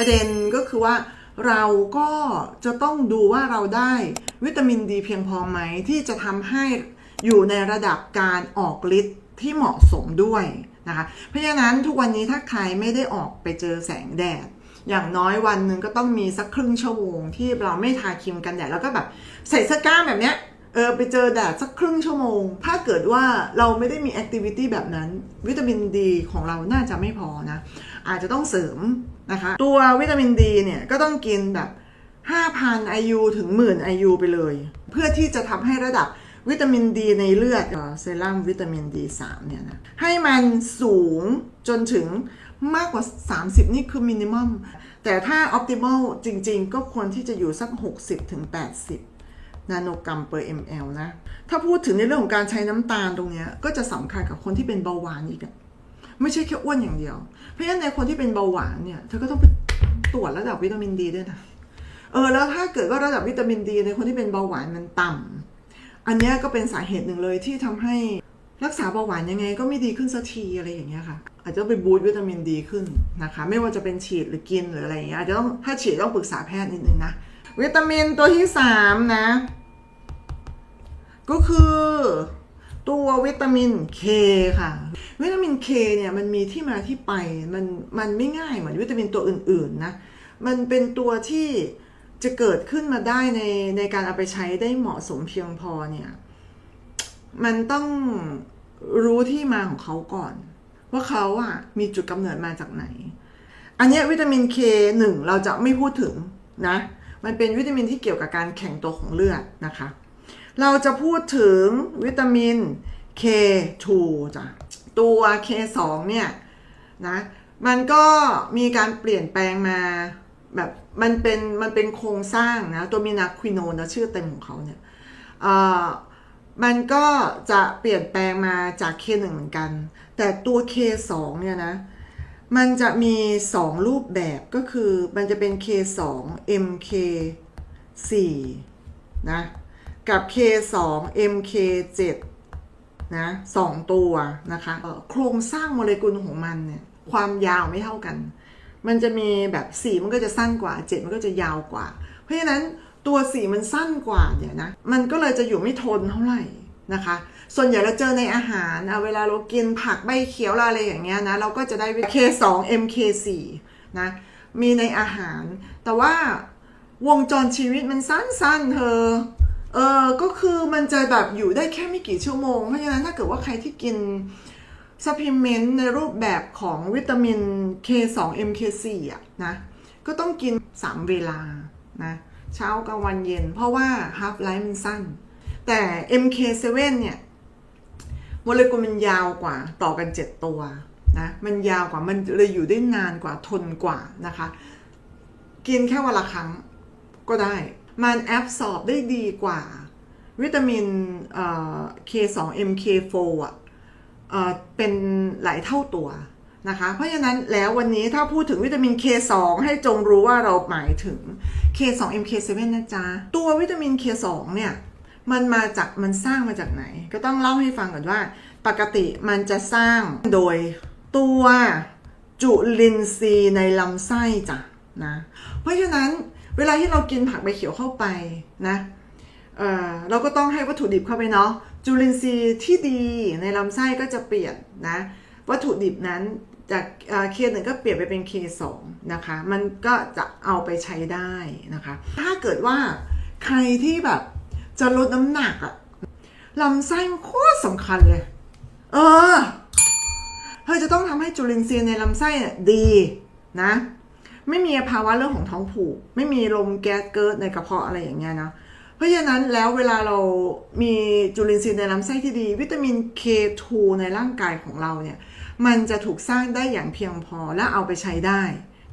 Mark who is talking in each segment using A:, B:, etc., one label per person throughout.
A: ประเด็นก็คือว่าเราก็จะต้องดูว่าเราได้วิตามินดีเพียงพอไหมที่จะทำให้อยู่ในระดับการออกฤทธิ์ที่เหมาะสมด้วยนะคะ เพราะฉะนั้นทุกวันนี้ถ้าใครไม่ได้ออกไปเจอแสงแดด อย่างน้อยวันหนึ่งก็ต้องมีสักครึ่งชั่วโมงที่เราไม่ทาครีมกันแดดแล้วก็แบบใส่เสื้อกล้ามแบบเนี้ย ออไปเจอแดดสักครึ่งชั่วโมง ถ้าเกิดว่าเราไม่ได้มีแอคทิวิตี้แบบนั้น วิตามินดีของเราน่าจะไม่พอนะ อาจจะต้องเสริมนะคะ ตัววิตามินดีเนี่ยก็ต้องกินแบบ 5,000 IU ถึง 10,000 IU ไปเลย เพื่อที่จะทำให้ระดับวิตามินดีในเลือดเซรั่มวิตามินดี3เนี่ยนะให้มันสูงจนถึงมากกว่า 30 นี่คือมินิมัมแต่ถ้าออ t ติม l จริงๆ ก็ควรที่จะอยู่สัก 60ถึง80 นาโนกรัม per ml นะ ถ้าพูดถึงในเรื่องของการใช้น้ำตาลตรงนี้ก็จะสำคัญกับคนที่เป็นเบาหวานอีกอะไม่ใช่แค่อ้วนอย่างเดียว เพราะฉะนั้นในคนที่เป็นเบาหวานเนี่ยเธอก็ต้องไปตรวจระดับวิตามินดีด้วยนะเออแล้วถ้าเกิดว่าระดับวิตามินดีในคนที่เป็นเบาหวานมันต่ำอันนี้ก็เป็นสาเหตุหนึ่งเลยที่ทำให้รักษาเบาหวานยังไงก็ไม่ดีขึ้นสักทีอะไรอย่างเงี้ยค่ะ อาจจะไปบูตวิตามินดีขึ้นนะคะ ไม่ว่าจะเป็นฉีดหรือกินหรืออะไรอย่างเงี้ยอาจจะต้องถ้าฉีดต้องปรึกษาแพทย์นิดนึงนะวิตามินตัวที่สามนะ ก็คือตัววิตามินเคค่ะ วิตามินเคเนี่ยมันมีที่มาที่ไปมันมันไม่ง่ายเหมือนวิตามินตัวอื่นๆนะมันเป็นตัวที่จะเกิดขึ้นมาได้ในในการเอาไปใช้ได้เหมาะสมเพียงพอเนี่ยมันต้องรู้ที่มาของเขาก่อน ว่าเขาอะมีจุดกำเนิดมาจากไหน อันเนี้ยวิตามินเคหนึ่งเราจะไม่พูดถึงนะมันเป็นวิตามินที่เกี่ยวกับการแข็งตัวของเลือดนะคะ เราจะพูดถึงวิตามิน K2 จ้ะตัว K2 เนี่ยนะมันก็มีการเปลี่ยนแปลงมาแบบมันเป็นมันเป็นโครงสร้างนะตัวมีนาควิโนนนะชื่อเต็มของเขาเนี่ยอ่อมันก็จะเปลี่ยนแปลงมาจาก K1 เหมือนกัน แต่ตัว K2 เนี่ยนะมันจะมี 2 รูปแบบก็คือมันจะเป็น K2 MK4 นะ กับ K2 MK7 นะสองตัวนะคะโครงสร้างโมเลกุลของมันเนี่ยความยาวไม่เท่ากัน มันจะมีแบบสีมันก็จะสั้นกว่าเจ็ดมันก็จะยาวกว่า เพราะฉะนั้นตัวสีมันสั้นกว่าเนี่ยนะมันก็เลยจะอยู่ไม่ทนเท่าไหร่นะคะ ส่วนใหญ่เราเจอในอาหารเวลาเรากินผักใบเขียวอะไรอย่างเงี้ยนะเราก็จะได้ K2 MK4 นะมีในอาหาร แต่ว่าวงจรชีวิตมันสั้นๆเธอ ออก็คือมันจะแบบอยู่ได้แค่ไม่กี่ชั่วโมง เพราะฉะนั้นถ้าเกิดว่าใครที่กินซัพพลีเมนต์ในรูปแบบของวิตามิน K2 MK4 อะนะ ก็ต้องกิน 3 เวลานะเช้ากลางวันเย็น เพราะว่า half life มันสั้น แต่ MK7 เนี่ยโมเลกุลมันยาวกว่าต่อกัน 7 ตัวนะมันยาวกว่ามันเลยอยู่ได้นานกว่าทนกว่านะคะ กินแค่วันละครั้งก็ได้ มันแอบสอบได้ดีกว่า วิตามินเอ่อ K2 MK4 อะเอ่อเป็นหลายเท่าตัวนะคะ เพราะฉะนั้นแล้ววันนี้ถ้าพูดถึงวิตามิน K2 ให้จงรู้ว่าเราหมายถึง K2 MK7 นะจ๊ะ ตัววิตามิน K2 เนี่ยมันมาจากมันสร้างมาจากไหน ก็ต้องเล่าให้ฟังก่อนว่า ปกติมันจะสร้างโดยตัวจุลินทรีย์ในลำไส้จ้ะนะ เพราะฉะนั้น เวลาที่เรากินผักใบเขียวเข้าไปนะเเราก็ต้องให้วัตถุดิบเข้าไปเนาะจุลินทรีย์ที่ดีในลำไส้ก็จะเปลี่ยนนะวัตถุดิบนั้นจากเคหนึ่งก็เปลี่ยนไปเป็น K2 นะคะ มันก็จะเอาไปใช้ได้นะคะ ถ้าเกิดว่าใครที่แบบจะลดน้ำหนักอะลำไส้โคตรสำคัญเลย เออเธอจะต้องทำให้จุลินทรีย์ในลำไส้เนี่ยดีนะ ไม่มีภาวะเรื่องของท้องผูก ไม่มีลมแก๊สเกิดในกระเพาะอะไรอย่างเงี้ยนะเพราะฉะนั้นแล้วเวลาเรามีจุลินทรีย์ในลำไส้ที่ดี วิตามิน K2 ในร่างกายของเราเนี่ยมันจะถูกสร้างได้อย่างเพียงพอและเอาไปใช้ได้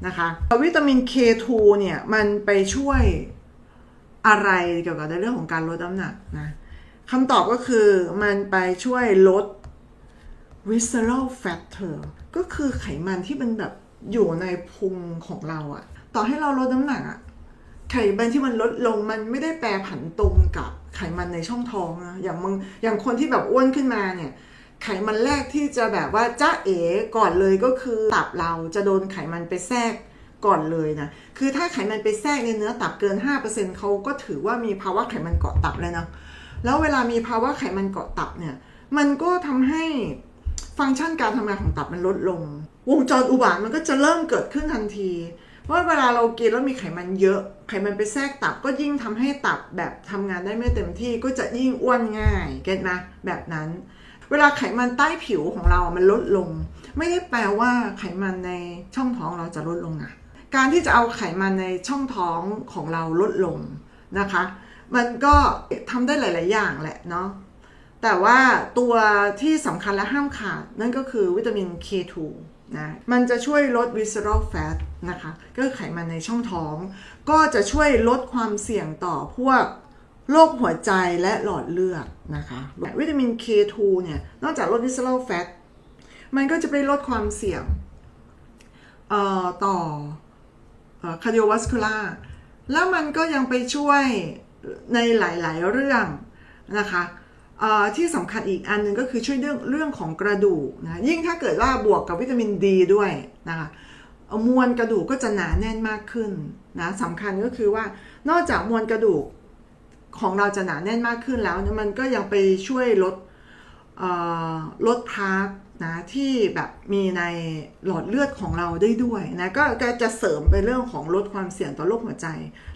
A: นะคะวิตามิน K2 เนี่ยมันไปช่วยอะไรเกี่ยวกับในเรื่องของการลดน้ำหนักนะคำตอบก็คือมันไปช่วยลด visceral fat เธอก็คือไขมันที่มันแบบ อยู่ในพุงของเราอะต่อให้เราลดน้ำหนักอะไขมันที่มันลดลงมันไม่ได้แปรผันตรงกับไขมันในช่องท้องนะอย่างมึงอย่างคนที่แบบอ้วนขึ้นมาเนี่ย ไขมันแรกที่จะแบบว่าจ้าเอ๋ก่อนเลยก็คือตับเราจะโดนไขมันไปแทรกก่อนเลยนะ คือถ้าไขมันไปแทรกในเนื้อตับเกิน 5%เขาก็ถือว่ามีภาวะไขมันเกาะตับเลยนะ แล้วเวลามีภาวะไขมันเกาะตับเนี่ย มันก็ทำให้ ฟังก์ชันการทำงานของตับมันลดลง วงจรอุบาทมันก็จะเริ่มเกิดขึ้นทันที เพราะเวลาเรากินแล้วมีไขมันเยอะ ไขมันไปแทรกตับก็ยิ่งทำให้ตับแบบทำงานได้ไม่เต็มที่ก็จะยิ่งอ้วนง่าย เก็ตไหมแบบนั้น เวลาไขมันใต้ผิวของเรา มันลดลง ไม่ได้แปลว่าไขมันในช่องท้องเราจะลดลงนะการที่จะเอาไขมันในช่องท้องของเราลดลงนะคะ มันก็ทำได้หลาย ๆ อย่างแหละเนาะ แต่ว่าตัวที่สำคัญและห้ามขาด นั่นก็คือวิตามิน K2 นะมันจะช่วยลด visceral fat นะคะก็คือไขมันในช่องท้อง ก็จะช่วยลดความเสี่ยงต่อพวกโรคหัวใจและหลอดเลือดนะคะวิตามิน K2 เนี่ยนอกจากลด visceral fat มันก็จะไปลดความเสี่ยงต่อ cardiovascular แล้วมันก็ยังไปช่วยในหลายๆเรื่องนะคะ ที่สำคัญอีกอันหนึงก็คือช่วยเรื่องเรื่องของกระดูกนะยิ่งถ้าเกิดว่าบวกกับวิตามินดีด้วยนะคะมวลกระดูกก็จะหนาแน่นมากขึ้นนะสำคัญก็คือว่านอกจากมวลกระดูกของเราจะหนาแน่นมากขึ้นแล้วมันก็ยังไปช่วยลดลดพาร์ทนะที่แบบมีในหลอดเลือดของเราได้ด้วยนะก็จะเสริมไปเรื่องของลดความเสี่ยงต่อโรคหัวใจ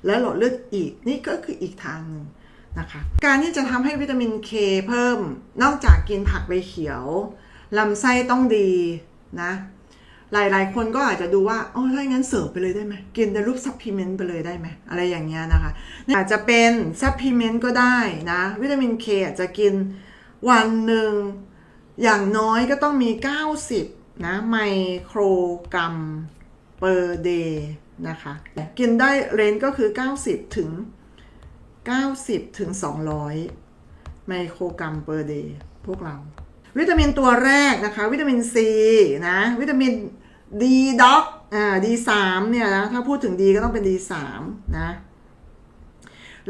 A: และหลอดเลือดอีกนี่ก็คืออีกทางหนึ่ง นะคะ การที่จะทำให้วิตามินเคเพิ่ม นอกจากกินผักใบเขียวลำไส้ต้องดีนะหลาย ๆ คนก็อาจจะดูว่าอ๋อถ้าอย่างนั้นเสริมไปเลยได้ไหมกินในรูปซัพพลีเมนต์ไปเลยได้ไหมอะไรอย่างเงี้ยนะคะอาจจะเป็นซัพพลีเมนต์ก็ได้นะ วิตามินเคอาจจะกินวันหนึ่งอย่างน้อยก็ต้องมี 90 นะไมโครกรัม per day นะคะ กินได้เรนก็คือ 90 ถึง 90ถึง200 ไมโครกรัม per day พวกเรา วิตามินตัวแรกนะคะ วิตามินซีนะ วิตามินดีด็อกอ่าดีสามเนี่ยนะ ถ้าพูดถึงดีก็ต้องเป็นดีสามนะ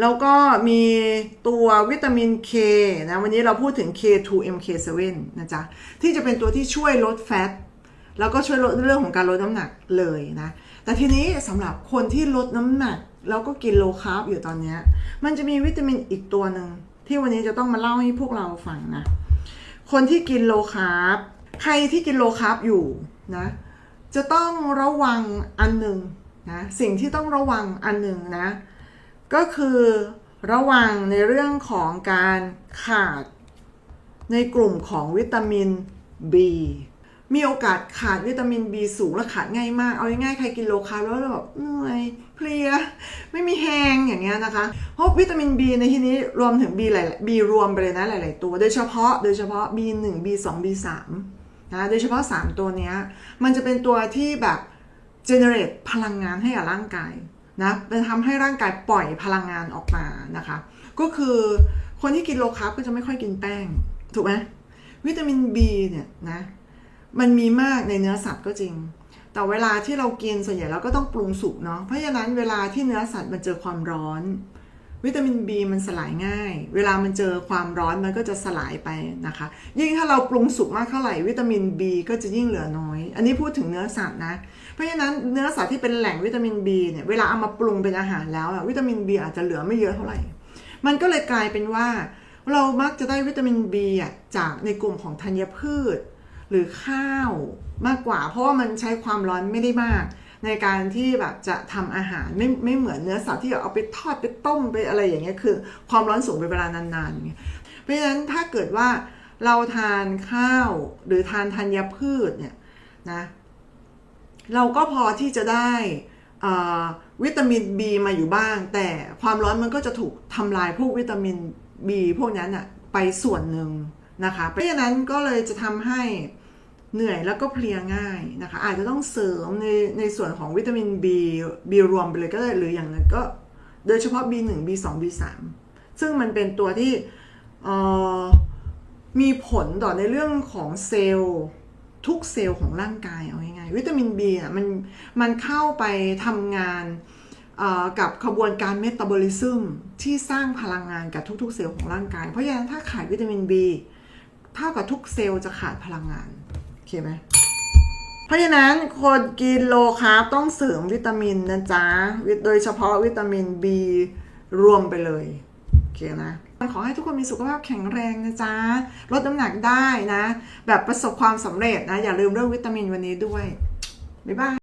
A: แล้วก็มีตัววิตามิน K นะ วันนี้เราพูดถึง K2MK7 นะจ๊ะ ที่จะเป็นตัวที่ช่วยลดแฟตแล้วก็ช่วยลดเรื่องของการลดน้ำหนักเลยนะ แต่ทีนี้สำหรับคนที่ลดน้ำหนัก แล้วก็กินโลคาร์บอยู่ตอนนี้ มันจะมีวิตามินอีกตัวหนึ่งที่วันนี้จะต้องมาเล่าให้พวกเราฟังนะ คนที่กินโลคาร์บใครที่กินโลคาร์บอยู่นะ จะต้องระวังอันหนึ่งนะสิ่งที่ต้องระวังอันหนึ่งนะ ก็คือระวังในเรื่องของการขาดในกลุ่มของวิตามิน B มีโอกาสขาดวิตามิน B สูงและขาดง่ายมาก เอาง่ายๆใครกินโลคาร์บแล้วแบบเหนื่อยเพลีย ไม่มีแฮงอย่างเงี้ยนะคะเพราะวิตามิน B ในที่นี้รวมถึง B หลาย B รวมไปเลยนะหลาย ๆ ตัว โดยเฉพาะโดยเฉพาะ B1 B2 B3 นะโดยเฉพาะ 3 ตัวเนี้ยมันจะเป็นตัวที่แบบ generate พลังงานให้กับร่างกายนะเป็นทำให้ร่างกายปล่อยพลังงานออกมานะคะ ก็คือคนที่กินโลคาร์บก็จะไม่ค่อยกินแป้ง ถูกไหมวิตามิน B เนี่ยนะ มันมีมากในเนื้อสัตว์ก็จริง แต่เวลาที่เรากินส่วนใหญ่เราก็ต้องปรุงสุกเนาะเพราะฉะนั้นเวลาที่เนื้อสัตว์มันเจอความร้อน วิตามิน B มันสลายง่าย เวลามันเจอความร้อนมันก็จะสลายไปนะคะ ยิ่งถ้าเราปรุงสุกมากเท่าไหร่วิตามิน B ก็จะยิ่งเหลือน้อย อันนี้พูดถึงเนื้อสัตว์นะ เพราะฉะนั้นเนื้อสัตว์ที่เป็นแหล่งวิตามิน B เนี่ยเวลาเอามาปรุงเป็นอาหารแล้ววิตามิน B อาจจะเหลือไม่เยอะเท่าไหร่ มันก็เลยกลายเป็นว่า เรามักจะได้วิตามิน B จากในกลุ่มของธัญพืช หรือข้าวมากกว่า เพราะว่ามันใช้ความร้อนไม่ได้มาก ในการที่แบบจะทำอาหารไม่ไม่เหมือนเนื้อสัตว์ที่เอาไปทอดไปต้มไปอะไรอย่างเงี้ยคือ ความร้อนสูงเป็นเวลานานๆเงี้ยเพราะฉะนั้นถ้าเกิดว่าเราทานข้าวหรือทานธัญพืชเนี่ยนะเราก็พอที่จะได้วิตามิน B มาอยู่บ้าง แต่ความร้อนมันก็จะถูกทำลายพวกวิตามิน B พวกนั้นอะไปส่วนหนึ่ง นะคะ เพราะฉะนั้นก็เลยจะทำให้เหนื่อยแล้วก็เพลียง่ายนะคะ อาจจะต้องเสริมในในส่วนของวิตามิน B B รวมไปเลยก็ได้หรืออย่างนั้นก็โดยเฉพาะ B1 B2 B3 ซึ่งมันเป็นตัวที่มีผลต่อในเรื่องของเซลล์ทุกเซลล์ของร่างกายเอาง่ายๆวิตามิน B อะมันมันเข้าไปทำงานกับขบวนการเมตาบอลิซึมที่สร้างพลังงานกับทุกๆ เซลล์ของร่างกาย เพราะฉะนั้นถ้าขาดวิตามิน B เท่ากับทุกเซลล์จะขาดพลังงาน โอเคไหม เพราะฉะนั้นคนกินโลคาร์บต้องเสริมวิตามินนะจ๊ะ โดยเฉพาะวิตามิน B รวมไปเลย โอเคนะขอให้ทุกคนมีสุขภาพแข็งแรงนะจ๊ะ ลดน้ำหนักได้นะ แบบประสบความสำเร็จนะ อย่าลืมเรื่องวิตามินวันนี้ด้วย บ๊ายบาย